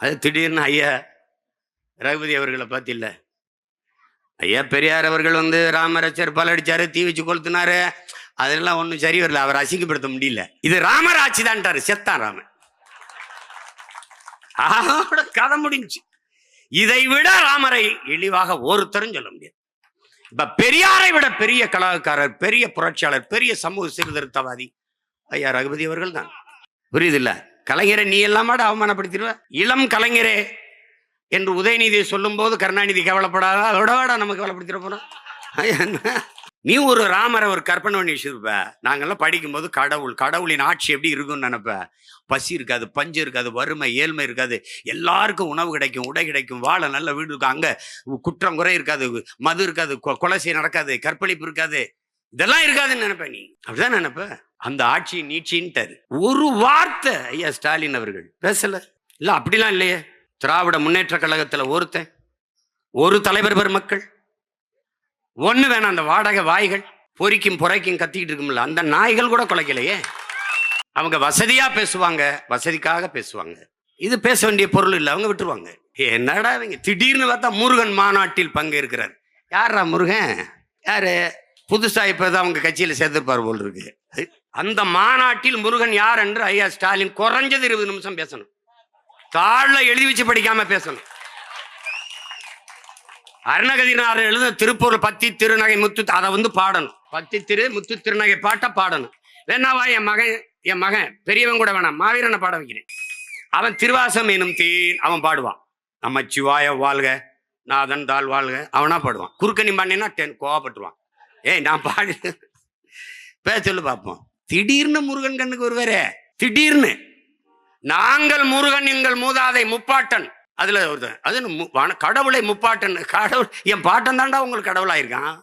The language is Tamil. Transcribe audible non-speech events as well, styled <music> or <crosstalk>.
அது திடீர்னு ஐயா ரகுபதி அவர்களை பார்த்தில்ல. ஐயா பெரியார் அவர்கள் வந்து ராமராச்சர் பலடிச்சாரு தீ வச்சு கொளுத்துனாரு. அதெல்லாம் ஒன்றும் சரி வரல அவர் அசிங்கப்படுத்த முடியல. இது ராமர் ஆட்சி தான்ட்டாரு செத்தான் ராமன். அதோட கதை முடிஞ்சு இதை விட ராமரை இழிவாக ஒருத்தரும் சொல்ல முடியாது. இப்ப பெரியாரை விட பெரிய கலாக்காரர் பெரிய புரட்சியாளர் பெரிய சமூக சீர்திருத்தவாதி ஐயா ரகுபதி அவர்கள் தான். புரியுது இல்லை கலைஞரை நீ எல்லாமாட அவமானப்படுத்திடுவ? இளம் கலைஞரே என்று உதயநிதி சொல்லும் போது கருணாநிதி கவலைப்படாத அதோட நமக்கு கவலைப்படுத்திட போறோம். <laughs> நீ ஒரு ராமரை ஒரு கற்பனை பண்ணி வச்சிருப்ப. நாங்கெல்லாம் படிக்கும்போது கடவுள் கடவுளின் ஆட்சி எப்படி இருக்கும்னு நினைப்ப. பசி இருக்காது பஞ்சு இருக்காது வறுமை ஏழ்மை இருக்காது. எல்லாருக்கும் உணவு கிடைக்கும் உடை கிடைக்கும் வாழ நல்ல வீடு இருக்கும். அங்கே குற்றம் குறை இருக்காது மது இருக்காது கொ- கொலை நடக்காது கற்பழிப்பு இருக்காது. இதெல்லாம் இருக்காதுன்னு நினைப்ப நீ. அப்படிதான் நினைப்ப? அந்த ஆட்சி நீட்சின்ட்டாரு. ஒரு வார்த்தை ஐயா ஸ்டாலின் அவர்கள் பேசல. இல்ல அப்படிலாம் இல்லையே. திராவிட முன்னேற்ற கழகத்துல ஒருத்தன் ஒரு தலைவர் பெருமக்கள் ஒன்று வேணாம் அந்த வாடகை வாய்கள் பொறிக்கும் பொறைக்கும் கத்திக்கிட்டு இருக்கும்ல அந்த நாய்கள் கூட குலைக்கலையே. அவங்க வசதியாக பேசுவாங்க வசதிக்காக பேசுவாங்க. இது பேச வேண்டிய பொருள் இல்லை அவங்க விட்டுருவாங்க. என்னடா இவங்க? திடீர்னு பார்த்தா முருகன் மாநாட்டில் பங்கேற்கிறார். யாரா முருகன்? யாரு? புதுசா இப்பதான் அவங்க கட்சியில சேர்த்திருப்பார் போல் இருக்கு அந்த மாநாட்டில் முருகன் யார் என்று ஐயா ஸ்டாலின் குறைஞ்சது இருபது நிமிஷம் பேசணும். தாளில் எழுதி வச்சு படிக்காம பேசணும். அருணகதினார் எழுத திருப்பூர் பத்தி திருநகை முத்து அதை வந்து பாடணும். பத்தி திரு முத்து திருநகை பாட்டை பாடணும். வேணாவா என் மகன் என் மகன் பெரியவன் கூட வேணாம் மாவீரனை பாட வைக்கிறேன். அவன் திருவாசம் எனும் தீன் அவன் பாடுவான். நம்ம சிவாய வாழ்க நாதன் தாழ் வாழ்க அவனா பாடுவான். குறுக்கணி பண்ணினா டென் கோவப்பட்டுருவான். ஏய் நான் பாடு. பேச சொல்லு பார்ப்போம் திடீர்னு முருகன் கண்ணுக்கு வருவாரே. திடீர்னு. நாங்கள் முருகன் எங்கள் மூதாதை முப்பாட்டன். அதுல ஒருத்தன் அது மு- கடவுளை முப்பாட்டன். கடவுள் என் பாட்டன் தாண்டா உங்களுக்கு கடவுளாயிருக்கான்.